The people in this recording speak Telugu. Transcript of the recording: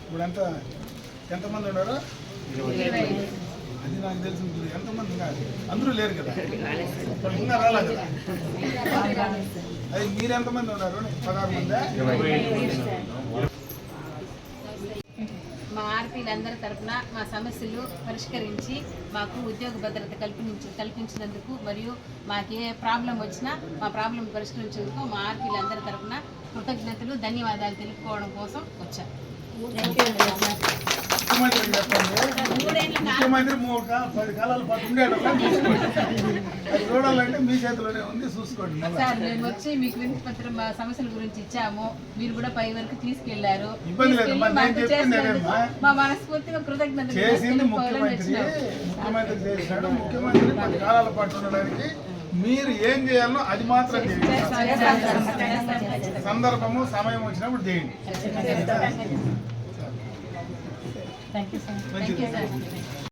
ఇప్పుడు ఎంత ఎంతమంది ఉన్నారో? అది నాకు తెలిసి ఎంతమంది ఉన్నారు అందరూ లేరు కదా. ఇంకా రాలే కదా? అది మీరు ఎంతమంది ఉన్నారు? పదహారు మంది? మా ఆర్పీలందరి తరపున మా సమస్యలు పరిష్కరించి మాకు ఉద్యోగ భద్రత కల్పించి కల్పించినందుకు మరియు మాకు ఏ ప్రాబ్లం వచ్చినా మా ప్రాబ్లం పరిష్కరించేందుకు మా ఆర్పీలందరి తరపున కృతజ్ఞతలు ధన్యవాదాలు తెలుపుకోవడం కోసం వచ్చాం ముఖ్యమంత్రి మూడు పది కాలాల పాటు ఉండేటప్పుడు అది చూడాలంటే మీ చేతిలోనే ఉంది చూసుకోండి. సార్ మేము వచ్చి మీకు వినతి పత్రం మా సమస్యల గురించి ఇచ్చాము. మీరు కూడా పై వరకు తీసుకెళ్ళారు. ఇబ్బంది లేదు. మా మనస్ఫూర్తిగా కృతజ్ఞతలు చేసింది ముఖ్యమంత్రి. ముఖ్యమంత్రి చేశాడు. ముఖ్యమంత్రి పది కాలాల పాటు ఉండడానికి మీరు ఏం చేయాలో అది మాత్రం చేయండి. సందర్భము సమయం వచ్చినప్పుడు చేయండి. Thank you sir. Thank you sir.